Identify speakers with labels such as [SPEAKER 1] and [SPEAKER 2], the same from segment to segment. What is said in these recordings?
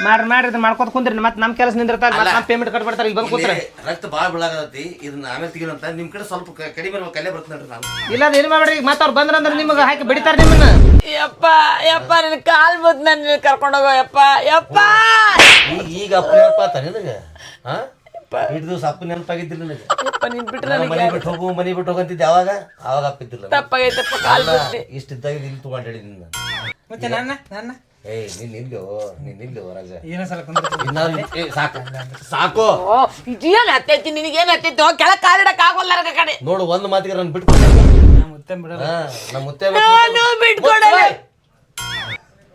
[SPEAKER 1] ಮಾಡ್ರಿ ಮಾಡ್ರಿ ಇದು ಮಾಡ್ಕೊತ ಕುಂದ್ರಿ. ಮತ್ತೆ ನಮ್ಮ ಕೆಲಸ ನಿಂದಿರ್ತಾರೆ ಮತ್ತೆ ನಮ್ಮ ಪೇಮೆಂಟ್ ಕಟ್ಬಿಡ್ತಾರೆ ಇಲ್ಲಿ ಬಂದು ಕೂತ್ರೆ.
[SPEAKER 2] ರಕ್ತ ಭಾಳ ಬೆಳಗಾಗತಿ ಇದನ್ನ ಆಮೇಲೆ ತೆಗಿರಂತ ನಿಮ್ ಕಡೆ ಸ್ವಲ್ಪ ಕ- ಕಡಿಮೆ ಇರ್ಬೇಕು ಕಲೆ ಬರ್ತದೆ ನೋಡ್ರಿ ನಾನು.
[SPEAKER 1] ಇಲ್ಲ ಅದು ಏನು ಮಾಡ್ರಿ ಮತ್ತೆ ಅವ್ರು ಬಂದ್ರಂದ್ರೆ ನಿಮಗೆ ಹಾಕಿ ಬಿಡಿತಾರೆ ನಿಮ್ಮನ್ನ.
[SPEAKER 3] ಯಪ್ಪ ಯಪ್ಪ ನಿನ್ ಕಾಲ್ ಬದ್ ನನ್ನ ಕರ್ಕೊಂಡೋಗೋ ಯಪ್ಪ ಯಪ್ಪ!
[SPEAKER 2] ಈಗ ಈಗ ಅಪ್ಪ ನೆನಪಾತ ನಿನಗೆ? ಹಾ ಇಟ್ಟು ದಿವಸ ಅಪ್ಪ ನೆನಪಾಗಿದ್ದಿಲ್ಲ ನಿನಗೆ?
[SPEAKER 3] ಯಪ್ಪ ನೀನ್ ಬಿಟ್ರೆ
[SPEAKER 2] ನಾನು
[SPEAKER 3] ನನಗೆ
[SPEAKER 2] ಮನೆ ಬಿಟ್ಟು ಹೋಗು ಮನೆ ಬಿಟ್ಟು ಹೋಗಂತಿದ್ದೆ ಅವಾಗ? ಅವಾಗ ಅಪ್ಪಿದ್ದಿಲ್ಲ
[SPEAKER 3] ತಪ್ಪಾಗೈತಪ್ಪ ಕಾಲ್ ಬದ್ದಿ
[SPEAKER 2] ಇಷ್ಟಿದ್ದಾಗ ಇಲ್ಲಿ ತಗೊಂಡಿ ನಿನ್ನ
[SPEAKER 1] ಮತ್ತೆ ನನ್ನ ನನ್ನ?
[SPEAKER 2] ಏಯ್ ನೀನ್ ನಿಲ್ಲು ನೀನ್ ನಿಲ್ಲು ರಾಜ.
[SPEAKER 1] ಏನ ಸಲ
[SPEAKER 2] ಏ, ಸಾಕು. ಸಾಕು.
[SPEAKER 3] ಓ ಇದೇನ್ ಹತ್ತೈತಿ ನಿನಗೇನ್ ಹತ್ತೈತಿ ಕೆಳಗ್ ಕಾಲಿಡಕ್ ಆಗೋಲ್ಲ ಕಡೆ.
[SPEAKER 2] ನೋಡು ಒಂದು ಮಾತಿಗೆ ನಾನು ಬಿಟ್ಟು
[SPEAKER 1] ಮುತ್ತೆ ಬಿಡಲ್ಲ.
[SPEAKER 2] ಹಾ ನಮ್ಮ ಮುತ್ತೆ
[SPEAKER 3] ನಾನು ಬಿಟ್ಕೊಡಲ್ಲ.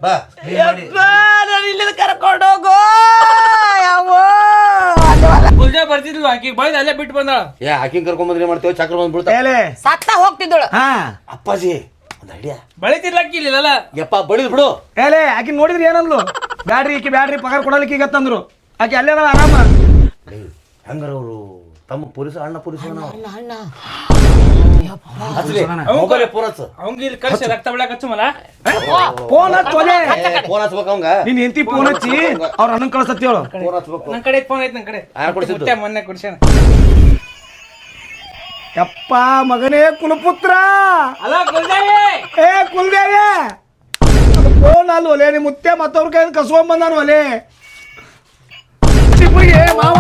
[SPEAKER 2] ಬಾ ನೀನ್ ಮಾಡಿ
[SPEAKER 3] ಯಪ್ಪ ನಾನು ಇಲ್ಲಿಂದ ಕರ್ಕೊಂಡೋಗೋ ಯಾವ
[SPEAKER 1] ಗುಲ್ಜಾ ಬರ್ತಿದ್ಲು ಆಕಿ ಬೈದ್ ಅಲ್ಲೇ ಬಿಟ್ಟು ಬಂದಾಳ.
[SPEAKER 2] ಏ ಹಾಕಿಂಗ್ ಕರ್ಕೊಂಡ್ ಬಂದ್ರೆ ಮಾಡ್ತೇವೆ ಚಕ್ರ
[SPEAKER 1] ಬಂದ್ಬಿಡ್ತಾ.
[SPEAKER 3] ಸತ್ತ ಹೋಗ್ತಿದ್ದಳು.
[SPEAKER 1] ಹಾ.
[SPEAKER 2] ಅಪ್ಪಾಜಿ ಒಂದು ಐಡಿಯಾ
[SPEAKER 1] ಬಳಿತಿರ್ಲಕ್ಕಿ ಇಲ್ಲಲ್ಲ
[SPEAKER 2] ಯಪ್ಪ ಬಡಿದ್ ಬಿಡು.
[SPEAKER 1] ಏಲೆ ಆಕಿ ನೋಡಿದ್ರಿ ಏನಂದ್ಲು? ಬ್ಯಾಡ್ರಿ ಈಕಿ ಬ್ಯಾಡ್ರಿ ಪಗಾರ ಕೊಡಲಿಕ್ಕೆ ಈಗ ತಂದ್ರು. ಆಕಿ ಅಲ್ಲೇ ಅದಾಳ ಆರಾಮ.
[SPEAKER 2] ಹೆಂಗಾರ ಅವರು ತಮ್ಮ ಪೊಲೀಸ್ ಅಣ್ಣ ಪೊಲೀಸ್ ಮೊಬೈಲ್ ಫೋನ್ ಹಚ್ಚ
[SPEAKER 1] ಅವಂಗ ಇಲ್ಲಿ ಕಳ್ಸಿ ರಕ್ತ ಬೆಳಕ್ ಹಚ್ಚುಮಲ್ಲ ಫೋನ್ ಹಚ್ಚೋಲೆ
[SPEAKER 2] ಫೋನ್ ಹಚ್ಬೇಕು ಅವಂಗ?
[SPEAKER 1] ನಿನ್ ಹೆಂಡತಿ ಫೋನ್ ಹಚ್ಚಿ ಅವ್ರ ಅಣ್ಣನ್ ಕಳ್ಸತ್ತಿ ಅವಳು
[SPEAKER 2] ಫೋನ್ ಹಚ್ಬೇಕು.
[SPEAKER 1] ನನ್ ಕಡೆ ಫೋನ್ ಐತಿ ನನ್ ಕಡೆ. ಮೊನ್ನೆ ಕುಡ್ಸ್ಯಾನ. ಯಪ್ಪ ಮಗನೇ ಕುಲಪುತ್ರ. ಅಲ್ಲ ಕುಲ್ದೇವಿ! ಏ ಕುಲ್ದೇವಿ! ಫೋನ್ ಅಲ್ಲ ಒಲೆ ನಿಮ್ ಮುತ್ತೆ ಮತ್ತವ್ರ ಕೈ ಕಸ್ಕೊಂಡ್ ಬಂದಾನು ಒಲೆ. ಚಿಪ್ಪುಗೆ ಮಾವ.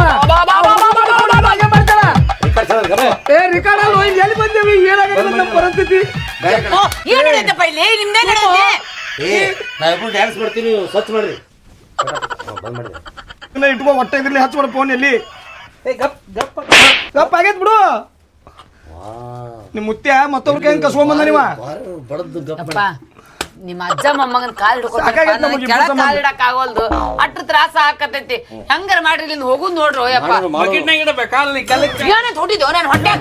[SPEAKER 1] ಏ ರಿಕಾರ್ಡ್ ಅಲ್ಲಿ ಹೋಗಿ ಎಲ್ಲಿ ಬಂದೇವಿ? ಏನಾಗಿದೆ ನಮ್ಮ ಪರಿಸ್ಥಿತಿ?
[SPEAKER 3] ಏನ್ ನಡೆಯುತ್ತಪ್ಪ ಇಲ್ಲಿ? ನಿಮ್ದೇ ನಡೆಯುತ್ತೆ?
[SPEAKER 2] ಏ ಡ್ಯಾನ್ಸ್ ಸ್ವಚ್ಛ ಮಾಡ್ರಿ. ಬಂದ್
[SPEAKER 1] ಇಲ್ಲ ಇಟ್ಕೋ ಹೊಟ್ಟೆ ಇದ್ರಲ್ಲಿ ಹಚ್ಬಿಡ ಫೋನ್ ಎಲ್ಲಿ ಗಪ್ ಆಗೈತ್ ಬಿಡು.
[SPEAKER 2] ವಾ
[SPEAKER 1] ನಿಮ್ ಮುತ್ಯ ಮತ್ತೊಬ್ರ ಕೈ ಕಸ್ಕೊಂಡ್ ಬಂದ ನೀವ?
[SPEAKER 2] ಬಡದ್ದು ಗಪ್ಪ.
[SPEAKER 3] ಅಪ್ಪ ನಿಮ್ಮ ಅಜ್ಜ ಮೊಮ್ಮಗನ್ ಕಾಲ್
[SPEAKER 1] ಸಾಕಾಗೈತ್ ನಮಗೆ ಇಬ್ರು
[SPEAKER 3] ಕೆಳಗ್
[SPEAKER 1] ಸಂಬಂಧ.
[SPEAKER 3] ಇಡಕ್ ಆಗೋಲ್ದು ಅಟ್ರ ತ್ರಾಸ ಆಕತೈತಿ ಹೆಂಗಾರ ಮಾಡ್ರಿ ಇಲ್ಲಿಂದ ಹೋಗು ನೋಡ್ರಿ ಯಪ್ಪ ನಾನು ಹೊಟ್ಟೆ?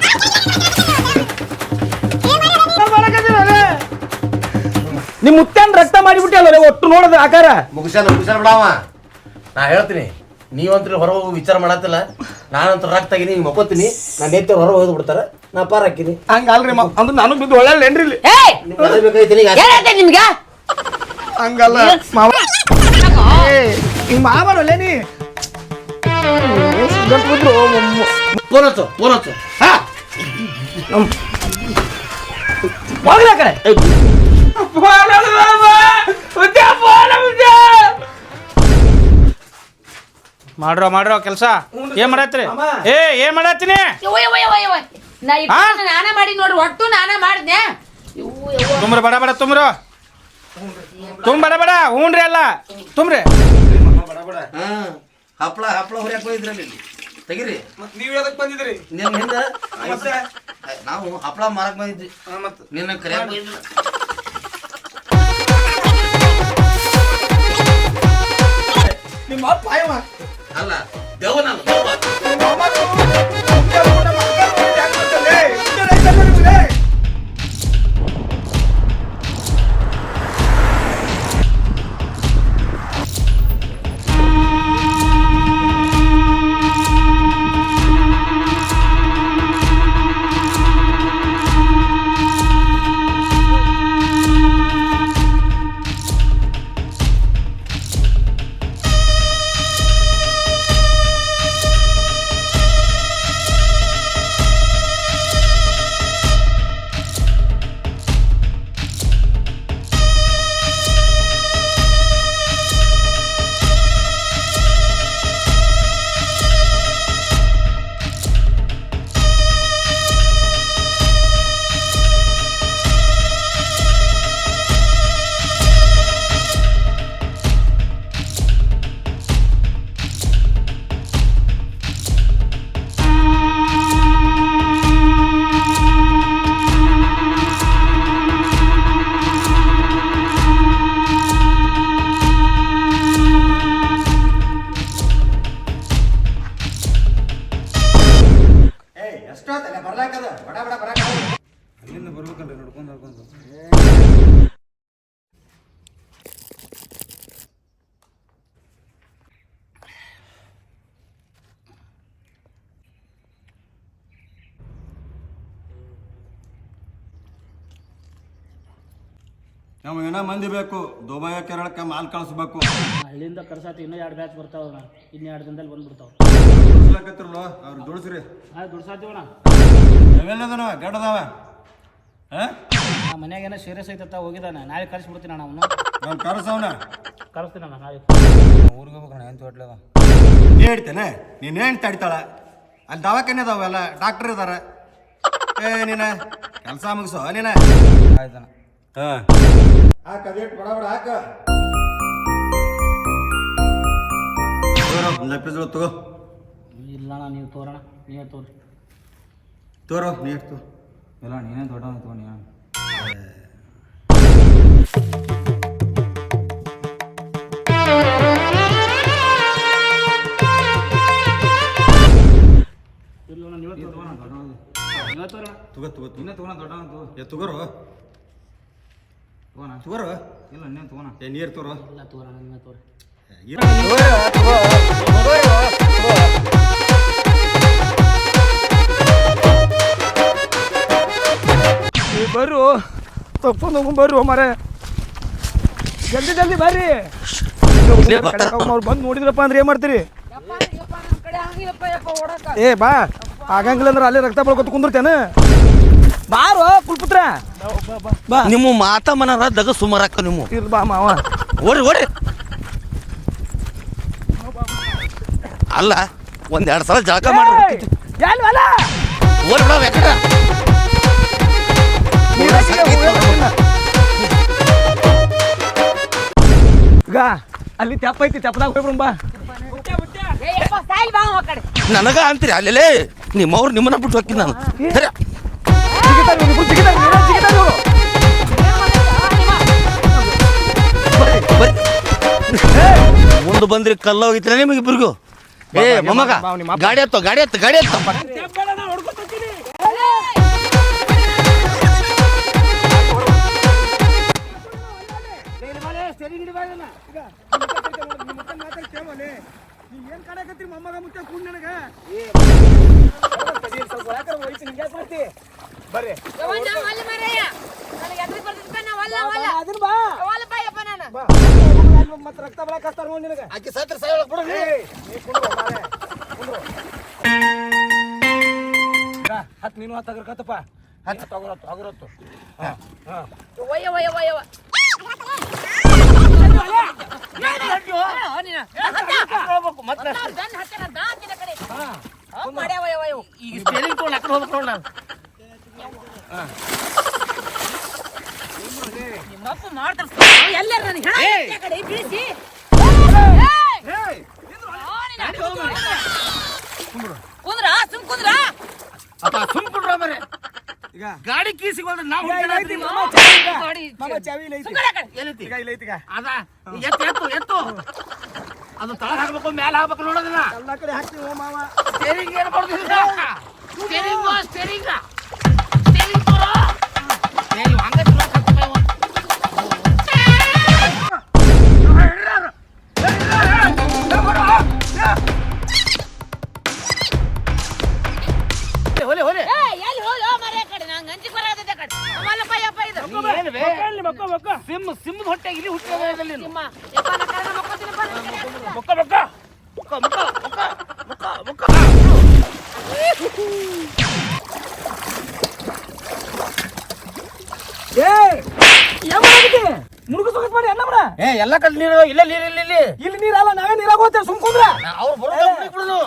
[SPEAKER 1] ನಿಮ್ ಮುತ್ಯನ್ ರಕ್ತ ಮಾಡಿಬಿಟ್ಟಲ್ಲ ಒಟ್ಟು ನೋಡದ ಆಕಾರ?
[SPEAKER 2] ಮುಗಿಸಾನ ಮುಗಿಸಾನ ಬಿಡವ. ನಾ ಹೇಳ್ತೀನಿ. ನೀವಂತ್ರಿ ಹೊರ ಹೋಗಿ ವಿಚಾರ ಮಾಡತ್ತಿಲ್ಲ ನಾನಂತ ರಕ್ತ ತೆಗಿನಿ ಹಿಂಗ್ ಮಕ್ಕೋತೀನಿ ನಾನು ನೇತ್ರ ಹೊರ ಹೋಗಿ ಬಿಡ್ತಾರ ನಾ ಪಾರ ಹಾಕಿನಿ.
[SPEAKER 1] ಹಂಗ ಅಲ್ರಿ ಮ- ಅಂದ್ರೆ ನಾನು ಬಿದ್ದು ಒಳ್ಳೆ ಏನ್ರಿ ಇಲ್ಲಿ?
[SPEAKER 3] ಏಯ್
[SPEAKER 2] ನಿಮ್ಗೆ ಅದೇ ಬೇಕಾಯ್ತೀನಿ ಈಗ
[SPEAKER 3] ಏನೈತೆ ನಿಮ್ಗೆ?
[SPEAKER 1] ಹಂಗಲ್ಲ. ಮಾವ ಏ, ಹಿಂಗ್ ಮಾವನಲ್ಲೇ ನೀ.
[SPEAKER 2] ಫೋನ್ ಹಚ್ಚು ಫೋನ್ ಹಚ್ಚು. ಹಾ.
[SPEAKER 1] ಹೋಗ್ಲಿ ಆ ಕಡೆ. ಮಾಡ್ರೋ ಮಾಡ್ರೋ ಕೆಲಸ. ಏನ್ ಮಾಡತ್ರಿ? ಏ ಏನ್ ಮಾಡತ್ತೀನಿ?
[SPEAKER 3] ನಾನೇ. ನಾ ಈ ಮಾಡಿ ನೋಡ್ರಿ ಒಟ್ಟು ನಾನೇ ಮಾಡಿದ್ನೆ
[SPEAKER 1] ತುಂಬ್ರ ಬಡ ಬಡ ತುಂಬ್ರು. ತುಂಬ ಬಡ ಬಡ ಹ್ಞೂನ್ರಿ ಅಲ್ಲ ತುಂಬ್ರಿ.
[SPEAKER 2] ಹಾ ಹಪ್ಳ ಹಪ್ಳ ಹೊರ್ಯಾಕ್ ಹೋಗಿದ್ರಲ್ಲಿ ಇಲ್ಲಿ. ತೆಗಿರಿ.
[SPEAKER 1] ನೀವ್ ಯಾವ್ದಕ್ ಬಂದಿದ್ರಿ?
[SPEAKER 2] ನಿನ್ನ ಹಿಂದ ನಾವು ಹಪ್ಳ ಮಾರಕ್ ಬಂದಿದ್ವಿ. ನಿನ್ನ ಕರಿಯಾಕ್ ಬಂದಿದ್ವಿ.
[SPEAKER 1] ನಿಮ್ಮ ಅಪ್ಪ ಅಯ್ಯವ
[SPEAKER 2] ಅಲ್ಲಿಂದ
[SPEAKER 4] ನಾವು ಏನೋ ಮಂದಿ ಬೇಕು. ದುಬೈ ಕೇರಳಕ್ಕೆ ಮಾಲ್ ಕಳಿಸ್ಬೇಕು.
[SPEAKER 5] ಹಳ್ಳಿಯಿಂದ ಕರ್ಸಾತಿ ಇನ್ನೂ ಎರಡು ಬ್ಯಾಚ್ ಬರ್ತಾವ ಇನ್ನು ಎರಡು ದಿನದಲ್ಲಿ ಬಂದ್ಬಿಡ್ತಾವ.
[SPEAKER 4] ದುಡ್ಸ್ಲಕತ್ತಿರಲ್ಲ ಅವ್ರು ದುಡ್ಸ್ರಿ.
[SPEAKER 5] ದುಡ್ಸಾತೀವಣ
[SPEAKER 4] ಅವೆಲ್ಲದನ
[SPEAKER 5] ಆ ಮನ್ಯಾಗ ಏನೋ ಸೀರಿಯಸ್ ಐತತ್ತ ಹೋಗಿದ್ದಾನೆ. ನಾಳೆ ಕರ್ಸ್ಬಿಡ್ತೀನಿ ಅಣ್ಣ ಅವನು
[SPEAKER 4] ನಾನು ಕರ್ಸವನ?
[SPEAKER 5] ಕರೆಸ್ತೀನಿ ಅಣ್ಣ ನಾಳೆ
[SPEAKER 4] ಊರಿಗೆ ಹೋಗ್ಬೇಕಣ್ಣ ಏನು ತೋಟ್ಲದ ಹೇಳ್ತೇನೆ ನೀನು ಏನು ತಡಿತಾಳ? ಅಲ್ಲಿ ದವಾಖಾನೆ ಅದಾವೆಲ್ಲ ಡಾಕ್ಟರ್ ಇದಾರೆ. ಏ ನೀನ ಕೆಲಸ ಮುಗಿಸೋ ನೀನ. ಆಯ್ತಣ್ಣ. ಹಾಂ. ಹಾಕ ಅದೇಟ್ ಬಡ ಬಡ ಹಾಕ. ತಗೋ. ತಗೋ
[SPEAKER 5] ಇಲ್ಲ ನೀವು ತೋರಣ ನೀವೇ ತೋರಿ.
[SPEAKER 4] ತೋರೋ ನೀರು ತೋ.
[SPEAKER 6] ಇಲ್ಲ ನೀನೇ ದೊಡ್ಡ ತಗೋ ನೀನು
[SPEAKER 5] ಇಲ್ಲ ಅಣ್ಣ ನೀವೇ ತೋರಿ. ನೀವೇ ತೋರಣ
[SPEAKER 4] ತಗೋ ತಗೋ ತಗೋ.
[SPEAKER 6] ನೀನೇ ತಗೋಣ ದೊಡ್ಡ ತಗೋ
[SPEAKER 4] ಏ ತಗೋರು.
[SPEAKER 6] ತಗೋಣ.
[SPEAKER 4] ತಗೋರು.
[SPEAKER 6] ಇಲ್ಲ ನೀನು ತಗೋಣ.
[SPEAKER 4] ಏ ನೀರು ತೋರು.
[SPEAKER 5] ಇಲ್ಲ ತೋರಣ ನೀವೇ ತೋರಿ.
[SPEAKER 1] ಬರ್ರು ತಪ್ಪು ಬರ್ರು ಮರೆ. ಜಲ್ದಿ ಜಲ್ದಿ ಬರ್ರಿ ಅವ್ರು ಬಂದು ನೋಡಿದ್ರಪ್ಪ ಅಂದ್ರೆ ಏನ್ ಮಾಡ್ತೀರಿ? ಏ ಬಾ. ಆಗಂಗಿಲ್ಲ ಅಂದ್ರೆ ಅಲ್ಲೇ ರಕ್ತ ಬಳ್ಕೊತ ಕುಂದಿರ್ತೇನೆ. ಬಾರೋ ಕುಲ್ಪುತ್ರ ಬಾ.
[SPEAKER 2] ನಿಮ್ಮ ಮಾತ ಮನರ ದಗ ಸುಮಾರಕ್ಕ ನಿಮ್ಮ.
[SPEAKER 1] ಇರ್ಲಿ ಬಾ ಮಾವ.
[SPEAKER 2] ಓಡ್ರಿ ಓಡ್ರಿ ಅಲ್ಲ ಒಂದೆರಡು ಎರಡ್ ಸಲ ಜಳಕ ಮಾಡ್ರಿ.
[SPEAKER 1] ಅಲ್ಲಿ ತೆಪ್ಪ ಐತಿ ತೆಪ್ಪದಾಗ ಹೋಗ್ಬಿಡು ಬಾ.
[SPEAKER 2] ನನಗ ಅಂತೀರಿ ನಿಮ್ಮ ನಿಮ್ಮವ್ರು ನಿಮ್ಮನ್ನ ಬಿಟ್ಟು ಹೋಗ್ತೀನಿ ನಾನು. ಸರಿ. ಮುಂದೆ ಬಂದ್ರಿ ಕಲ್ಲ ಹೋಗಿತ್ತಿರ ನಿಮಗೆ ಇಬ್ರಿಗೂ? ಏ ಮೊಮ್ಮಗ
[SPEAKER 1] ಗಾಡಿ ಎತ್ತೋ.
[SPEAKER 2] ಗಾಡಿ ಎತ್ತ ಗಾಡಿ ಹತ್ತು ಗಾಡಿ ಹತ್ತೋ
[SPEAKER 1] ಏನ್ ಕಾಣಕತ್ತಿ ಮೊಮ್ಮಗ ಮುತ್ತೆ ಕುಂಡ್ ನನಗ? ಬರ್ರಿ. ಅದನ್ನ ಬಾ ಬಾ ಮತ್ತೆ ರಕ್ತ ಬೆಳಕ್ ಹಚ್ತಾರ ನೋಡಿ ನಿನಗ.
[SPEAKER 2] ಆಕಿ ಸತ್ರ ಸಾಯೋಳಕ್ ಬಿಡು. ನೀ.
[SPEAKER 1] ಹತ್ತು ನೀನು ಹತ್ತು ಅಗ್ರಕತ್ತಪ್ಪ ಹತ್ತು ತಗೋರತ್ತು ಅಗ್ರತ್ತು
[SPEAKER 3] ಈಗ ಸ್ಟೇರಿಂಗ್ ತೊಗೊಂಡು ಆ ಕಡೆ ಹೋಗ್ಬೇಕು ನೋಡ್ ನಾನು ನಿಮ್ಮಪ್ಪ ಮಾಡ್ತಾರ ಎಲ್ಲಾರ ನನಗೆ ಕಡೆ ಬೀಳಿಸಿ ಕುಂದ್ರ ಸುಮ್ ಕುಂದ್ರ
[SPEAKER 2] ಅಪ್ಪ ಸುಮ್ ಬಿಡ್ರ ಮರೆ
[SPEAKER 1] ಈಗ
[SPEAKER 2] ಗಾಡಿ ಕೀ ಸಿಗೋದ್ರೆ ನಾವು
[SPEAKER 1] ಈಗ ಇಲ್ಲ ಐತಿ, ಮಾಮ
[SPEAKER 3] ಚಾವಿ
[SPEAKER 1] ಚಾವಿ ಈಗ.
[SPEAKER 3] ಗಾಡಿ
[SPEAKER 1] ಮಾಮ ಚಾವಿ ಇಲ್ಲ ಐತಿ.
[SPEAKER 3] ಸುಮ್ನೆ ಆ ಕಡೆ.
[SPEAKER 2] ಏನೈತಿ
[SPEAKER 1] ಇಲ್ಲ ಐತಿ ಈಗ.
[SPEAKER 2] ಅದ ಎತ್ತು ಎತ್ತು ಎತ್ತು. ಅದು ತಳ ಹಾಕ್ಬೇಕು ಮ್ಯಾಲ ಹಾಕ್ಬೇಕು ನೋಡೋದನ್ನ.
[SPEAKER 1] ಎಲ್ಲ ಕಡೆ ಹಾಕ್ತೀವಿ ಓ ಮಾವ
[SPEAKER 2] ಸ್ಟೇರಿಂಗ್ ಏನು ಸ್ಟೇರಿಂಗ್ ಹೊಟ್ಟೆ ಮುಕ್ಕ. ಮುಕ್ಕ ಮುಕ್ಕ. ಮುಕ್ಕ ಮುಕ್ಕ ಮುಕ್ಕ
[SPEAKER 1] ಏ
[SPEAKER 2] ಎಲ್ಲ ಕಡೆ ನೀರು ಇಲ್ಲ ನೀರು ಇಲ್ಲ ಇಲ್ಲಿ
[SPEAKER 1] ಇಲ್ಲಿ ನೀರಲ್ಲ ನಾವೇ ನೀರಾಗ ಹೋಗ್ತೇವೆ ಸುಮ್ ಕುಂದ್ರ
[SPEAKER 2] ಅವ್ರು ಬರೋದ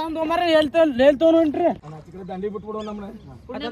[SPEAKER 5] ಒಂದು ಮರ ಹೇಳ್ತೇವೆ ಹೇಳ್ತೇವೆ ನೋಡ್ರಿ
[SPEAKER 1] ದಂಡಿ ಬಿಟ್ಬಿಡು ನಮ್ಮನ್ನ
[SPEAKER 3] ಪುಣ್ಯ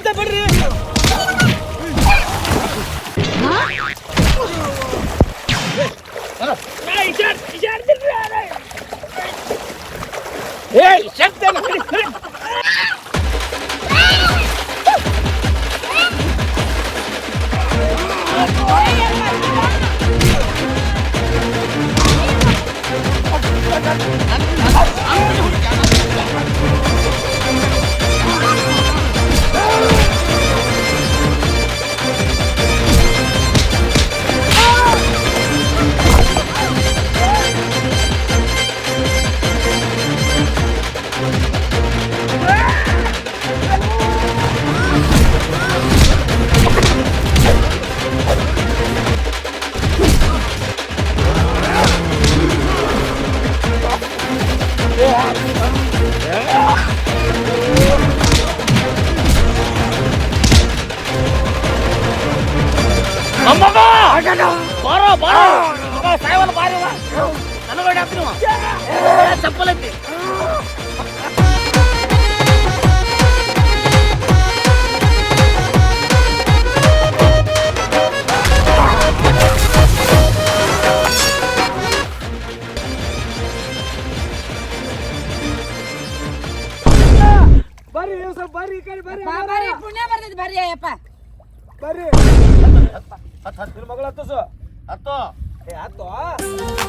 [SPEAKER 3] ಬರ್ತೈತೆಪ್ಪ, ಬಿಟ್ಬಿಡು ನೀನು.
[SPEAKER 1] ಏ ಬಿಡ್ರಿ
[SPEAKER 6] ನಿನ್ನ ಮಗಳ ಹತ್ತಸು
[SPEAKER 2] ಹತ್ತು
[SPEAKER 6] ಏ ಹತ್ತು ಕುಲದೇವಿ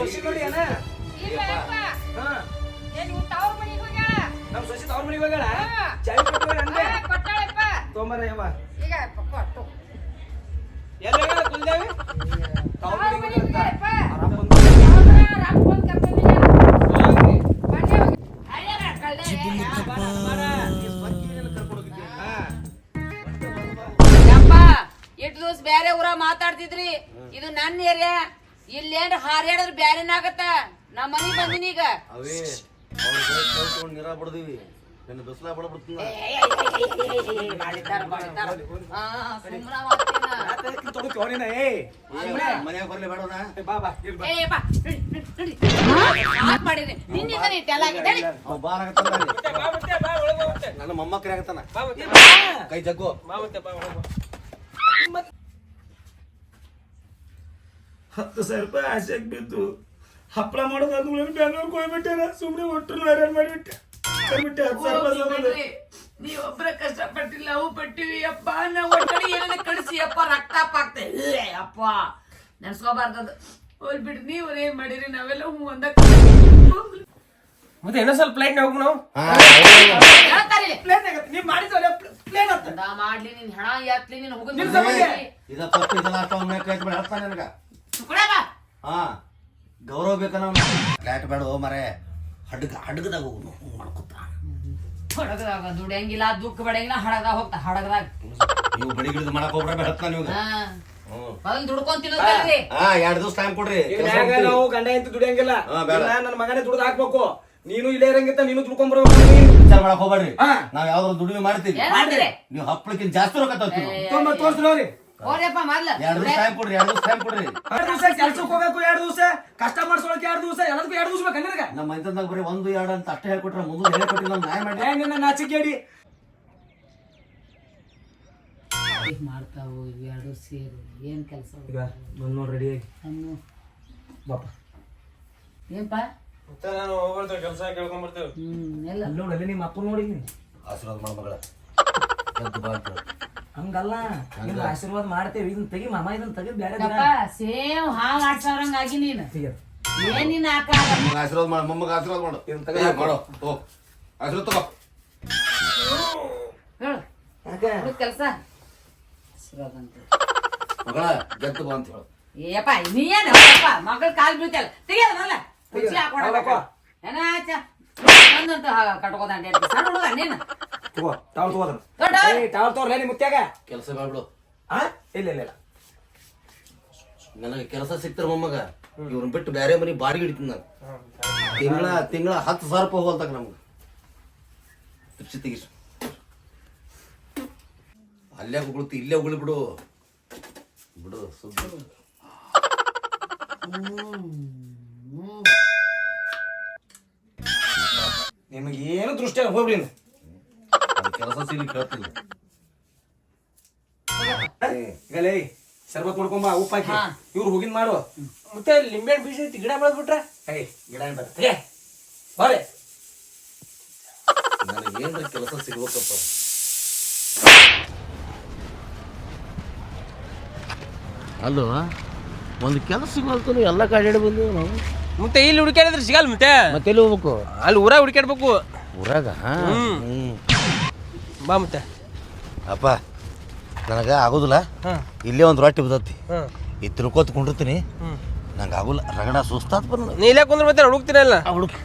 [SPEAKER 6] ಸೊಸಿ ನೋಡಿ ಏನ ಹಾ ನಮ್ಮ ಸೊಸಿ ತವ್ರ ಮನೆಗೆ ಹೋಗ್ಯಾಳ? ಚಾವಿ ಕೊಟ್ಟು ಅಂದೆ. ತೊಂಬರ ಯವ್ವ
[SPEAKER 3] ಈಗ ಕೊಟ್ಟು
[SPEAKER 6] ಎಲ್ಲಿ ಹೋಗ್ಯಾಳ ಕುಲದೇವಿ? ತವ್ರ ಮನೆಗೆ ಹೋಗ್ಯಾಳ.
[SPEAKER 3] ದಿವಸ ಬೇರೆ ಊರ ಮಾತಾಡ್ತಿದ್ರಿ. ಇದು ನನ್ನ ಏರಿಯಾ ಇಲ್ಲಿ ಏನ್ರ ಹಾರ್ಯಾಡ್ರ ಬ್ಯಾರೆನಾಗತ್ತ ನಾ ಮನಿ ಬಂದಿನಿ ಈಗ.
[SPEAKER 2] ಅವೇ ಅವ್ರ ನೀರ ಬಿಡ್ದೀವಿ. ನಿನ್ನ ಬಿಸಿಲ ಮನ್ಯಾಗ ಬರ್ಲಿ ನನ್ನ ಮೊಮ್ಮಕ್ಕರೇ ಆಗತ್ತಾನ.
[SPEAKER 6] ಬಾ
[SPEAKER 2] ಕೈ ಜಗ್ಗು.
[SPEAKER 6] ಹತ್ತು ಸಾವಿರ ರೂಪಾಯಿ ಆಸೆಗೆ ಬಿದ್ದು. ಹಪ್ಪಳ ಮಾಡೋದು ಅದು ಬೆಂಗಳೂರಿಗೆ ಹೋಗ್ಬಿಟ್ಟಾರ ಸುಮ್ಮನೆ ಒಟ್ಟರು ಹೈರಾಣ ಮಾಡಿಬಿಟ್ಟೆ. ಬಿಟ್ಟೆ ಹತ್ತು ಸಾವಿರ ರೂಪಾಯಿ ನೀ
[SPEAKER 3] ಒಬ್ಬರ ನೀವ್ ಒಬ್ರ ಕಷ್ಟಪಟ್ಟಿಲ್ಲ ಅವು ಪಟ್ಟಿವಿ. ಅಪ್ಪ ನಾವು ಒಟ್ಟಡಿ ಏನಾರ ಕಳಿಸಿ ಅಪ್ಪ ರಕ್ತ ಪಾಕ್ತೆ ಅಪ್ಪ ನೆನ್ಸ್ಕೋಬಾರ್ದದು. ಹೋಲ್ ಬಿಡ್ರಿ ನೀವ್ ಏನ್ ಮಾಡಿರಿ? ನಾವೆಲ್ಲ ಹ್ಞೂ ಒಂದ
[SPEAKER 6] ಮತ್ತೆ ಇನ್ನೂ ಸ್ವಲ್ಪ ಪ್ಲೇಟ್ ಹೋಗ್ ನಾವು ನೀವು ಮಾಡಿದ್ರೆ ಪ್ಲೇನ್
[SPEAKER 3] ನಾ ಮಾಡ್ಲಿ ನೀನ್ ಹಣ ಯಾತ್ಲಿ ನೀನ್ ಹೋಗಿ
[SPEAKER 2] ಕೈ ಬಿಡ. ನನಗ? ಹಾ ಗೌರವ ಬೇಕನ ಫ್ಲಾಟ್ ಬೇಡ ಮರೆ ಹಡ್ಗ ಹಡ್ಗದಾಗ ಹೋಗು ಮಾಡ್ಕೊತ.
[SPEAKER 3] ಹಡಗದಾಗ ದುಡಿಯಂಗಿಲ್ಲ ದುಃಖ ಬಡಂಗಿಲ್ಲ ಹಡಗದಾಗ ಹೋಗ್ತಾ ಹಡಗದಾಗ.
[SPEAKER 2] ನೀವು ಬಡಿ ಗಿಡದ ಮಾಡಕ್ ಹೋಗ್ಬೇಡ ಹೇಳ್ತಾನೆ ನೀವು.
[SPEAKER 3] ಮೊದಲು ದುಡ್ಕೊಂಡ್ ತಿನ್ನೋದ್ರಿ
[SPEAKER 2] ಹಾ ಎರಡ್ ದಿವಸ ಟೈಮ್ ಕೊಡ್ರಿ. ಕೆಲ್ಸ
[SPEAKER 6] ನಾವು ಗಂಡ ಅಂತ ದುಡಿಯಂಗಿಲ್ಲ.
[SPEAKER 2] ಹಾ, ಬೇಡ.
[SPEAKER 6] ಇಲ್ಲ, ನನ್ನ ಮಗನೇ ದುಡ್ದು ಹಾಕ್ಬೇಕು. ನೀನು ಇಲ್ಲೇ ಇರಂಗಿತ್ತ ನೀನು ದುಡ್ಕೊಂಡ್ ಬರ್ಬೇಕು
[SPEAKER 2] ವಿಚಾರ ಮಾಡಕ್ ಹೋಗ್ಬೇಡ್ರಿ.
[SPEAKER 6] ಹಾ.
[SPEAKER 2] ನಾವ್ ಯಾವ್ದಾದ್ರು ದುಡಿಮೆ ಮಾಡ್ತೀವಿ.
[SPEAKER 3] ಏನ್ ಮಾಡ್ತೀರಿ?
[SPEAKER 2] ನೀವು ಹಪ್ಪಳಕ್ಕಿಂತ ಜಾಸ್ತಿ ರೊಕ್ಕ ತಗೋತೀವಿ
[SPEAKER 6] ತೊಂಬತ್ ತೋರ್ಸ್ರಿ
[SPEAKER 3] ಹೋಗ್ರಿಯಪ್ಪ ಮೊದ್ಲ.
[SPEAKER 2] ಎರಡು ದಿವಸ ಟೈಮ್ ಕೊಡ್ರಿ ಎರಡು ದಿವಸ ಟೈಮ್ ಕೊಡ್ರಿ.
[SPEAKER 6] ಎರಡು ದಿವಸ ಕೆಲ್ಸಕ್ಕೆ ಹೋಗಬೇಕು ಎರಡು ದಿವಸ. ಕಷ್ಟ ಮಾಡ್ಸೋಳಕ್ಕೆ ಎರಡು ದಿವಸ ಎಲ್ಲದಕ್ಕೂ ಎರಡು ದಿವಸ ಬೇಕು ನಿನಗೆ.
[SPEAKER 2] ನಮ್ಮ ಮೈತಂದಾಗ ಬರೀ ಒಂದು ಎರಡು ಅಂತ ಅಷ್ಟೇ ಹೇಳ್ಕೊಟ್ರೆ ಮುಂದೆ ಹೇಳ್ಕೊಟ್ಟಿಲ್ಲ ನಾವು ನ್ಯಾಯ ಮಾಡಿ
[SPEAKER 6] ಏ ನಿನ್ನ ನಾಚಿಕೆಡಿ
[SPEAKER 3] ಮಾಡ್ತಾವು? ಇವೆರಡು ಸೇರಿ. ಏನ್ ಕೆಲಸ?
[SPEAKER 6] ಈಗ ಬಂದ್ ನೋಡಿ ರೆಡಿ ಆಗಿ.
[SPEAKER 3] ಅನ್ನು.
[SPEAKER 6] ಬಾಪ
[SPEAKER 3] ಏನ್ಪ?
[SPEAKER 6] ನಾನು ಹೋಗ್ಬರ್ತೇವೆ ಕೆಲಸ ಕೇಳ್ಕೊಂಡ್ ಬರ್ತೇವೆ
[SPEAKER 3] ಹ್ಮ್ ಎಲ್ಲ.
[SPEAKER 6] ಅಲ್ಲಿ ನೋಡಿ ಅಲ್ಲಿ ನಿಮ್ಮ ಅಪ್ಪ ನೋಡಿ
[SPEAKER 2] ಆಶೀರ್ವಾದ ಮಾಡ ಮಗಳ. ಎದ್ದು ಬಾ ಅಂತ ಹೇಳು.
[SPEAKER 6] ಹಂಗಲ್ಲ. ನಿಮ್ಗೆ ಆಶೀರ್ವಾದ ಮಾಡ್ತೇವೆ. ಇದನ್ನ ತೆಗಿ ಮಾಮ ಇದನ್ನ ತೆಗೆದು ಬೇರೆ
[SPEAKER 3] ಸೇಮ್ ಹಾಂಗ್ ಆಡ್ಸವ್ರಂಗ್ ಆಗಿ ನೀನು.
[SPEAKER 6] ತೆಗಿಯೋದು.
[SPEAKER 3] ಏನ್ ನಿನ್ನ ಆಕ
[SPEAKER 2] ಮಗ ಆಶೀರ್ವಾದ ಮಾಡು ಮೊಮ್ಮಗ ಆಶೀರ್ವಾದ ಮಾಡು.
[SPEAKER 6] ಇದನ್ನ ತೆಗೆದು
[SPEAKER 2] ಮಾಡು. ಓ ಆಶೀರ್ವಾದ ತಗೋ.
[SPEAKER 3] ಹೇಳು.
[SPEAKER 6] ಯಾಕೆ?
[SPEAKER 3] ಕೆಲಸ? ಆಶೀರ್ವಾದ ಅಂತ
[SPEAKER 2] ಮಗಳ ಗೆದ್ದು ಬಾ ಅಂತ ಹೇಳು.
[SPEAKER 3] ಏಪ್ಪ ನೀ ಏನು? ಮಗಳ ಕಾಲು ಬೀಳ್ತಲ್ಲ ತೆಗಿಯೋದಲ್ಲ ಕುರ್ಚಿ ಹಾಕೊಂಡಪ್ಪ ಏನ ಕಟ್ಕೋದಂಡೆ ಸಣ್ಣ ಹುಡುಗ ನೀನು?
[SPEAKER 7] ತಗೋ ತಾವ್ ತಗೋದ್ರ ಏ ತಾವ್ ತೋರ್ಲೇ ನಿಮ್ಮ ಮುತ್ಯಾಗ
[SPEAKER 2] ಕೆಲಸ ಮಾಡ್ಬಿಡು.
[SPEAKER 7] ಆ? ಇಲ್ಲ ಇಲ್ಲ ಇಲ್ಲ.
[SPEAKER 2] ನನಗೆ ಕೆಲಸ ಸಿಕ್ತಾರ ಮೊಮ್ಮಗ. ಇವ್ರ ಬಿಟ್ಟು ಬೇರೆ ಮನಿ ಬಾಡಿಗೆ ಹಿಡಿತೀನಿ ನಾನು. ತಿಂಗಳ ತಿಂಗಳ ಹತ್ತು ಸಾವಿರ ರೂಪಾಯಿ ಹೋಲ್ತಾಗ ನಮ್ಗೆ. ತುಚ್ಚಿ ತೆಗಿಸು. ಅಲ್ಲೇ ಉಗುಳುತ್ತೆ ಇಲ್ಲೇ ಉಗುಳು ಬಿಡು. ಬಿಡು ಸುದ್ದಿ
[SPEAKER 7] ನಿಮಗೆ ಏನು ದೃಷ್ಟಿ
[SPEAKER 2] ಹೋಗ್ಲಿ ಕೆಲಸ ಸಿಗ್ಲಿಕ್ಕೆ ಹೇಳ್ತೀನಿ
[SPEAKER 7] ಈಗ ಲೇ ಸರ್ಬತ್ ಮಾಡ್ಕೊಂಬ ಉಪ್ಪು ಹಾಕಿ. ಇವ್ರು ಹೋಗಿನ್ ಮಾಡು. ಮತ್ತೆ ಲಿಂಬೆ ಬೀಜ ಐತಿ ಗಿಡ ಬೆಳೆದ್ಬಿಟ್ರೆ? ಏಯ್ ಗಿಡ ಏನ್ ಬರ್ತದೆ ಬಾರೆ.
[SPEAKER 2] ನನಗೇನ್ರ ಕೆಲಸ ಸಿಗ್ಬೇಕಪ್ಪ. ಅಲ್ಲೋ ಒಂದು ಕೆಲಸ ಸಿಗೋಲ್ತು ಎಲ್ಲ ಕಾಡಿ ಬಂದು ನಾವು?
[SPEAKER 8] ಮತ್ತೆ ಇಲ್ಲಿ ಹುಡುಕಾಡಿದ್ರೆ ಸಿಗಲ್ಲ ಮತ್ತೆ?
[SPEAKER 2] ಮತ್ತೆ ಎಲ್ಲಿ ಹೋಗ್ಬೇಕು?
[SPEAKER 8] ಅಲ್ಲಿ ಊರಾಗ ಹುಡುಕಾಡ್ಬೇಕು
[SPEAKER 2] ಊರಾಗ? ಹ್ಮ್.
[SPEAKER 8] ಬಾ ಮತ್ತೆ.
[SPEAKER 2] ಅಪ್ಪ ನನಗೆ ಆಗೋದಿಲ್ಲ. ಇಲ್ಲೇ ಒಂದು ರೊಟ್ಟಿ ಬದತ್ತಿ ಈ ತಿಳ್ಕೊತ ಕುಂಡಿರ್ತೀನಿ. ನಂಗೆ ಆಗೋಲ್ಲ. ರಗಡ ಸುಸ್ತಾತ್ ನೀಲೇ
[SPEAKER 8] ನೀ ಇಲ್ಲೇ ಕುಂದ್ರ ಮತ್ತೆ ಹುಡುಕ್ತೀನಲ್ಲ
[SPEAKER 2] ಹುಡುಕ್.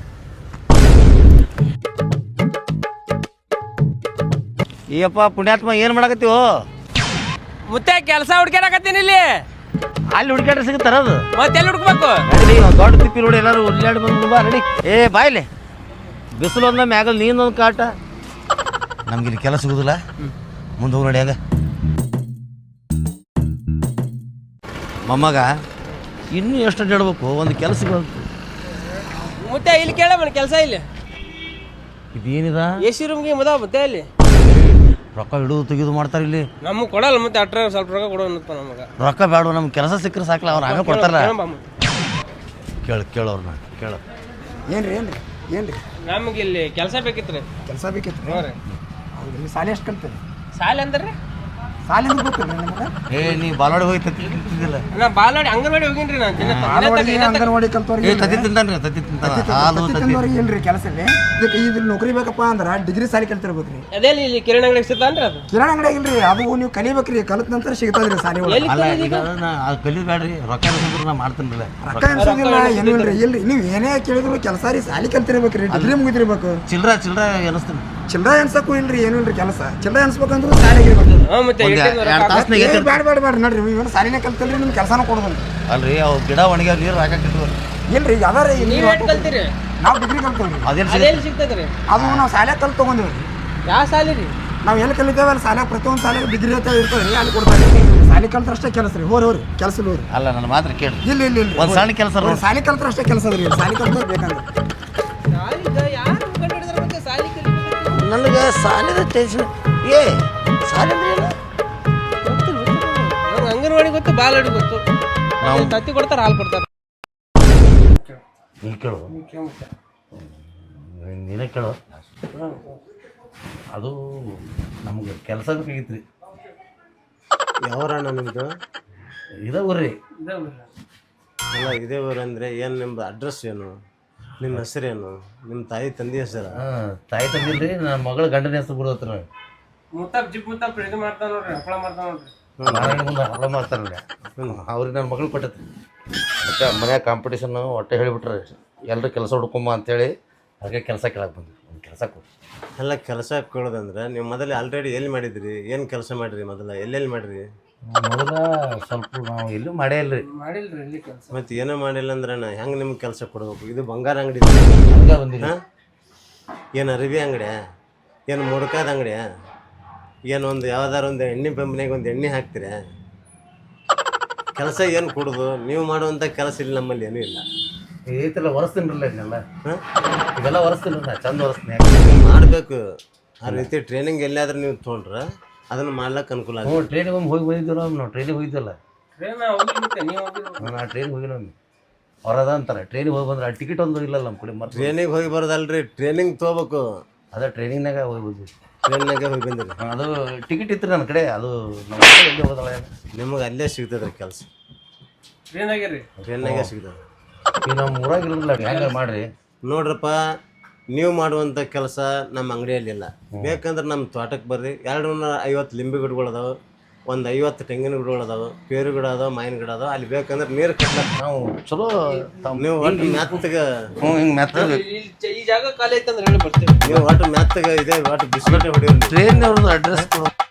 [SPEAKER 2] ಏಯಪ್ಪ ಪುಣ್ಯಾತ್ಮ ಏನು ಮಾಡಕತ್ತೀವೋ?
[SPEAKER 8] ಮತ್ತೆ ಕೆಲಸ ಹುಡುಕಾಡಕತ್ತೀನಿ ಇಲ್ಲಿ.
[SPEAKER 2] ಅಲ್ಲಿ ಹುಡುಕಾಡ್ರೆ ಸಿಗುತ್ತಾರ ಅದು?
[SPEAKER 8] ಮತ್ತೆ ಎಲ್ಲಿ ಹುಡುಕ್ಬೇಕು?
[SPEAKER 2] ನಡಿ ಒಂದು ದೊಡ್ಡ ತಿಪ್ಪಿ ನೋಡಿ ಎಲ್ಲರೂ ಉಲ್ಲಾಡಿ ಬಂದು ಬಾ ನಡಿ. ಏ ಬಾಯ್ಲೆ ಬಿಸಿಲು ಒಂದ ಮ್ಯಾಗಲ್ ನೀನೊಂದು ಕಾಟ. ನಮ್ಗೆ ಇಲ್ಲಿ ಕೆಲಸ ಸಿಗುದಿಲ್ಲ. ಮುಂದೆ ಹೋಗಿ ನೋಡಿ ಹಂಗ. ಮೊಮ್ಮಗ ಇನ್ನೂ ಎಷ್ಟು ಅಡ್ಡಾಡ್ಬೇಕು ಒಂದು ಕೆಲಸ
[SPEAKER 8] ಮತ್ತೆ ಇಲ್ಲಿ ಕೇಳ ಕೆಲಸ ಇಲ್ಲಿ.
[SPEAKER 2] ಇದೇನಿದ?
[SPEAKER 8] ಎ ಸಿ ರೂಮ್ಗೆ ಮದ ಮತ್ತೆ ಇಲ್ಲಿ.
[SPEAKER 2] ರೊಕ್ಕ ಇಡುದು ತೆಗೆದು ಮಾಡ್ತಾರೆ ಇಲ್ಲಿ.
[SPEAKER 8] ನಮಗೆ ಕೊಡಲ್ಲ ಮತ್ತೆ ಅಟ್ರ ಸ್ವಲ್ಪ ರೊಕ್ಕ ಕೊಡೋಣಪ್ಪ ನಮಗೆ.
[SPEAKER 2] ರೊಕ್ಕ ಬೇಡ ನಮ್ಗೆ ಕೆಲಸ ಸಿಕ್ಕರೆ ಸಾಕಲ್ಲ ಅವ್ರು ಹಾಗೆ ಕೊಡ್ತಾರಲ್ಲ. ಕೇಳು ಕೇಳೋರ್ನ ಕೇಳು.
[SPEAKER 7] ಏನ್ರಿ ಏನ್ರಿ ಏನ್ರಿ?
[SPEAKER 8] ನಮಗೆ ಇಲ್ಲಿ ಕೆಲಸ ಬೇಕಿತ್ತು ರೀ
[SPEAKER 7] ಕೆಲಸ ಬೇಕಿತ್ತು
[SPEAKER 8] ಹ್ಞೂ ರೀ
[SPEAKER 7] ಹೌದು ನೀವು ಸಾಲಿ ಎಷ್ಟು ಕಲ್ತೀರಿ
[SPEAKER 8] ಸಾಲ ಅಂದ್ರೆ?
[SPEAKER 7] ಸಾಲಿ ಅಂದ್ರೆ ಗೊತ್ತಿಲ್ಲ ನಿಮಗೆ?
[SPEAKER 2] ಏ ನೀ ಬಾಲವಾಡಿ ಹೋಗಿ ತತ್ತಿ ತಿಂತಿದ್ದಿಲ್ಲ.
[SPEAKER 8] ನಾ ಬಾಲ್ವಾಡಿ ಅಂಗನವಾಡಿ ಹೋಗಿನ್ರಿ ನಾನು ದಿನ.
[SPEAKER 7] ಬಾಲವಾಡಿ ಅಂಗನವಾಡಿ
[SPEAKER 2] ಏ
[SPEAKER 7] ಕಲ್ತವ್ರಿಗೆ
[SPEAKER 2] ತತ್ತಿ ತಿಂತಾನ್ರಿ ತತ್ತಿ ತಿಂತಾನ ಹಾಲು ತತ್ತಿ
[SPEAKER 7] ತಿಂದವ್ರಿಗೆ ಇಲ್ರಿ ಕೆಲಸ ಇಲ್ಲಿ ಇದಕ್ಕೆ ಇದ್ರ ನೌಕರಿ ಬೇಕಪ್ಪ ಅಂದ್ರೆ ಡಿಗ್ರಿ ಸಾಲಿ ಕಲ್ತಿರ್ಬೇಕ್ರಿ.
[SPEAKER 8] ಅದೇ ಇಲ್ಲಿ ಕಿರಣ ಅಂಗಡಿ ಸಿಗ್ತಾನ್ರಿ ಅದು.
[SPEAKER 7] ಕಿರಾಣ ಅಂಗಡಿ ಇಲ್ರಿ ಅದು ನೀವು ಕಲಿಬೇಕ್ರಿ ಕಲಿತ ನಂತರ ಸಿಗ್ತದ್ರಿ ಸಾಲಿ ಒಳಗೆ.
[SPEAKER 8] ಎಲ್ಲಿ
[SPEAKER 2] ಅಲ್ಲ ಈಗ ನಾ ಅದು ಕಲಿಬೇಡ್ರಿ ರೊಕ್ಕ ನಾ ಮಾಡ್ತೀನಿಲ್ಲ
[SPEAKER 7] ರೊಕ್ಕ ಎನ್ಸೋದಿಲ್ಲ ಏನು ಇಲ್ರಿ ಇಲ್ರಿ. ನೀವು ಏನೇ ಕೇಳಿದ್ರು ಕೆಲಸ ರೀ ಸಾಲಿ ಕಲ್ತಿರ್ಬೇಕ್ರಿ ಡಿಗ್ರಿ ಮುಗಿದಿರ್ಬೇಕು.
[SPEAKER 2] ಚಿಲ್ರ ಚಿಲ್ರ ಎನಿಸ್ತೀನಿ.
[SPEAKER 7] ಚಿಲ್ಲರ ಅನ್ಸಕ್ಕೂ ಇಲ್ರಿ ಏನು ಇಲ್ರಿ ಕೆಲಸ. ಚಿಲ್ಲರ ಅನ್ಸ್ಬೇಕಂದ್ರೆ ಸಾಲಿಗೆ ಬೇಡ
[SPEAKER 8] ಬೇಡ ಮತ್ತೆ
[SPEAKER 2] ಒಂದ್
[SPEAKER 8] ಎಷ್ಟ್ ರೊಕ್ಕ
[SPEAKER 2] ಎರಡ್ ತಾಸ್ನಾಗ
[SPEAKER 7] ಏ,
[SPEAKER 2] ಎತ್ತಿ
[SPEAKER 7] ಬ್ಯಾಡ ಬ್ಯಾಡ ಬ್ಯಾಡ ನೋಡ್ರಿ ಇವನು ಸಾಲಿನೇ ಕಲ್ತಲ್ರಿ ನಿಮ್ಗೆ ಕೆಲಸನೂ ಕೊಡೋದಿಲ್ಲ.
[SPEAKER 2] ಅಲ್ರಿ ಅವು ಗಿಡ ಒಣಗ್ಯಾವ ನೀರು ಹಾಕಿಟ್ಟು
[SPEAKER 7] ಇಲ್ರಿ ಅದಾರ
[SPEAKER 8] ನೀವ್ ಎಷ್ಟ್ ಕಲ್ತೀರಿ?
[SPEAKER 7] ನಾವು ಡಿಗ್ರಿ ಕಲ್ತೇವ್ರಿ.
[SPEAKER 2] ಅದೇನು
[SPEAKER 8] ಅದೆಲ್ಲಿ ಸಿಗ್ತದ್ರಿ?
[SPEAKER 7] ಅದು ನಾವು ಸಾಲ್ಯಾಗ ಕಲ್ತ್ ತಗೊಂಡಿವ್ರಿ.
[SPEAKER 8] ಯಾವ ಸಾಲಿ ರೀ?
[SPEAKER 7] ನಾವು ಎಲ್ಲಿ ಕಲಿತೇವೆ ಅಲ್ಲಿ ಸಾಲ್ಯಾಗ ಪ್ರತಿಯೊಂದು ಸಾಲಿಗೆ ಡಿಗ್ರಿ ಅಂತ ಇರ್ತದೆ ಅಲ್ಲಿ ಕೊಡ್ತಾರೆ. ಸಾಲಿ ಕಲ್ತ್ರ ಅಷ್ಟೇ ಕೆಲಸ ರೀ ಹೋರಿ ಹೋರಿ ಕೆಲಸ ಹೋರಿ
[SPEAKER 2] ಅಲ್ಲ ನನ್ನ ಮಾತ್ರ ಕೇಳಿ.
[SPEAKER 7] ಇಲ್ಲ ಇಲ್ಲ ಇಲ್ಲ.
[SPEAKER 2] ಒಂದ್ ಸಣ್ಣ ಕೆಲ್ಸ
[SPEAKER 7] ಕಲ್ತ್ರ ಅಷ್ಟೇ ಕೆಲಸ ರೀ ಸಾಲಿ ಕಲ್ತ್ರ ಬೇಕಂದ್ರೆ.
[SPEAKER 8] ಸಾಲಿಗ ಯಾರು?
[SPEAKER 2] ನನಗೆ ಸಾಲದ ಟೆನ್ಷನ್ ಏ ಸಾಲ ಅಂದ್ರೆ ಏನು?
[SPEAKER 8] ನಂಗೆ ಅಂಗನವಾಡಿ ಗೊತ್ತು ಬಾಲವಾಡಿ ಗೊತ್ತು.
[SPEAKER 2] ನಾವು
[SPEAKER 8] ತತ್ತಿ ಕೊಡ್ತಾರೆ ಹಾಲು ಕೊಡ್ತಾರೆ.
[SPEAKER 2] ನೀ ಕೇಳು. ನೀನೇ ಕೇಳು. ಅದು ನಮ್ಗೆ ಕೆಲಸ ಬೇಕಾಗಿತ್ತು ರೀ
[SPEAKER 9] ನಿಮ್ದು ಇದೇ?
[SPEAKER 2] ಇದ ಊರ್ರಿ
[SPEAKER 9] ಅಲ್ಲ ಇದೇ ಊರು ಅಂದರೆ ಏನು ನಿಮ್ಮದು ಅಡ್ರೆಸ್ ಏನು? ನಿಮ್ಮ ಹೆಸರೇನು? ನಿಮ್ಮ ತಾಯಿ ತಂದೆ ಹೆಸರು?
[SPEAKER 2] ಹಾಂ ತಾಯಿ ತಂದಿಲ್ರಿ ನನ್ನ ಮಗಳ ಗಂಡನ ಹೆಸರು ಬಿಡೋತ್ರ
[SPEAKER 8] ಮುತ್ತಪ್ಪ ಜಿಪ್ ಮುತ್ತಪ್ಪ ಇದು ಮಾಡ್ತಾನ ನೋಡ್ರಿ ಹಪ್ಪಳ ಮಾಡ್ತಾನ ನೋಡ್ರಿ.
[SPEAKER 2] ನಾರಾಯಣ ಮುಂದೆ ಮಾಡ್ತಾರಲ್ಲ ಅವ್ರಿಗೆ ನನ್ನ ಮಗಳು ಕೊಟ್ಟತ್ರಿ ಅದಕ್ಕೆ ಮನ್ಯಾಗ ಕಾಂಪಿಟೇಷನ್ ಒಟ್ಟೆ ಹೇಳಿಬಿಟ್ರೆ. ಎಲ್ಲರೂ ಕೆಲಸ ಹುಡ್ಕೊಂಬ ಅಂತೇಳಿ ಅದಕ್ಕೆ ಕೆಲಸ ಕೇಳಕ್ಕೆ ಬಂದ್ವಿ. ಒಂದು ಕೆಲಸ ಕೊಡಿ.
[SPEAKER 9] ಎಲ್ಲ ಕೆಲಸ ಕೇಳೋದಂದ್ರೆ ನೀವು ಮೊದಲು ಆಲ್ರೆಡಿ ಎಲ್ಲಿ ಮಾಡಿದ್ರಿ? ಏನು ಕೆಲಸ ಮಾಡಿರಿ ಮೊದಲು? ಎಲ್ಲೆಲ್ಲಿ ಮಾಡಿರಿ
[SPEAKER 2] ಮೊದಲ ಸ್ವಲ್ಪ ನಾವು ಎಲ್ಲೂ ಮಾಡೇ ಇಲ್ರಿ.
[SPEAKER 8] ಮಾಡಿಲ್ರಿ ಇಲ್ಲಿ ಕೆಲಸ.
[SPEAKER 9] ಮತ್ತು ಏನೋ ಮಾಡಿಲ್ಲ ಅಂದ್ರೆ ನಾ ಹೆಂಗೆ ನಿಮ್ಗೆ ಕೆಲಸ ಕೊಡ್ಬೇಕು? ಇದು ಬಂಗಾರ ಅಂಗಡಿ
[SPEAKER 2] ಬಂದಿಲ್ಲ
[SPEAKER 9] ಏನು ಅರಿವಿ ಅಂಗಡಿ? ಏನು ಮುಡ್ಕಾದ ಅಂಗಡಿ? ಏನು ಒಂದು ಯಾವ್ದಾರು ಒಂದು ಎಣ್ಣೆ ಪಂಪ್ನಾಗ ಒಂದು ಎಣ್ಣೆ ಹಾಕ್ತೀರ? ಕೆಲಸ ಏನು ಕೊಡೋದು? ನೀವು ಮಾಡುವಂಥ ಕೆಲಸ ಇಲ್ಲಿ ನಮ್ಮಲ್ಲಿ ಏನೂ ಇಲ್ಲ.
[SPEAKER 2] ಐತಲ್ಲ ಒರೆಸ್ತೀನಿರಲ್ಲ ಇದನ್ನೆಲ್ಲ?
[SPEAKER 9] ಹಾಂ?
[SPEAKER 2] ಇದೆಲ್ಲ ಒರೆಸ್ತೀನಿ ನಾ ಚಂದ ಒರೆಸ್ತೀನಿ.
[SPEAKER 9] ಮಾಡಬೇಕು. ಆ ರೀತಿ ಟ್ರೈನಿಂಗ್ ಎಲ್ಲಾದ್ರೂ ನೀವು ತೊಗೊಂಡ್ರೆ ಅದನ್ನು ಮಾಡ್ಲಕ್ಕ ಅನುಕೂಲ
[SPEAKER 2] ಹ್ಞೂ ಟ್ರೈನಿಗೆ ಒಮ್ಮೆ ಹೋಗಿ ಬಂದಿದ್ದೀವಿ ನಾವು ಟ್ರೈನಿಗೆ ಹೋಗಿದ್ದಲ್ಲ.
[SPEAKER 8] ಟ್ರೈನ್ ಹೋಗಿ ನೀವು
[SPEAKER 2] ನಾ ಟ್ರೈನಿಗೆ ಅಂತಾರೆ ಟ್ರೈನಿಗೆ ಹೋಗಿ ಬಂದ್ರೆ ಟಿಕೆಟ್ ಒಂದು ಇಲ್ಲಲ್ಲ ನಮ್ಮ ಕಡೆ ಮತ್ತೆ
[SPEAKER 9] ಟ್ರೈನಿಗೆ ಹೋಗಿ ಬರೋದಲ್ರಿ ಟ್ರೈನಿಂಗ್ ತೊಗೋಬೇಕು.
[SPEAKER 2] ಅದೇ ಟ್ರೈನಿಂಗ್ನಾಗ ಹೋಗಿ ಬಂದ್ವಿ.
[SPEAKER 9] ಟ್ರೈನ್ನಾಗೆ ಹೋಗಿ ಬಂದಿರಿ.
[SPEAKER 2] ಅದು ಟಿಕೆಟ್ ಇತ್ತು ನನ್ನ ಕಡೆ ಅದು ನಮ್ಮ ಎಲ್ಲಿ ಹೋದಲ್ಲ
[SPEAKER 9] ನಿಮಗೆ ಅಲ್ಲೇ ಸಿಗ್ತದ್ರಿ ಕೆಲಸ.
[SPEAKER 8] ಟ್ರೈನ್ ರೀ
[SPEAKER 9] ಟ್ರೈನ್ನಾಗೆ ಸಿಗ್ತದೆ.
[SPEAKER 2] ಈಗ ನಮ್ಮ ಊರಾಗ ಇರೋದಿಲ್ಲ ಹೆಂಗೆ ಮಾಡ್ರಿ.
[SPEAKER 9] ನೋಡ್ರಪ್ಪ ನೀವು ಮಾಡುವಂಥ ಕೆಲಸ ನಮ್ಮ ಅಂಗಡಿಯಲ್ಲಿ ಇಲ್ಲ. ಬೇಕಂದ್ರೆ ನಮ್ಮ ತೋಟಕ್ಕೆ ಬರ್ರಿ. ಎರಡು ನೂರ ಐವತ್ತು ಲಿಂಬೆ ಗಿಡಗಳು ಅದಾವೆ ಒಂದು ಐವತ್ತು ತೆಂಗಿನ ಗಿಡಗಳು ಅದಾವೆ ಪೇರು ಗಿಡ ಅದಾವೆ ಮಾವಿನ ಗಿಡ ಅದಾವೆ. ಅಲ್ಲಿ ಬೇಕಂದ್ರೆ ನೀರು ಕಟ್ಲಕ್ಕ
[SPEAKER 2] ನಾವು ಚಲೋ ತಾವ್-
[SPEAKER 9] ನೀವು ಒಟ್ಟು ಮ್ಯಾತ್ಗೆ
[SPEAKER 2] ಹ್ಞೂ ಹಿಂಗೆ ಮೆತ್ತಗೆ
[SPEAKER 8] ಇಲ್ಲಿ ಈ ಜಾಗ ಖಾಲಿ ಐತಂದ್ರೆ ಹೇಳಿ ಬರ್ತೀವಿ.
[SPEAKER 9] ನೀವು ಒಟ್ಟು ಮ್ಯಾತ್ಗೆ ಇದೆ ಒಟ್ಟು ಬಿಸಿಲಟ್ಟೆ ಹೊಡಿಯೋದು.
[SPEAKER 2] ಟ್ರೈನ್ ಅವ್ರದ್ದು ಅಡ್ರೆಸ್ ಕೊಡು.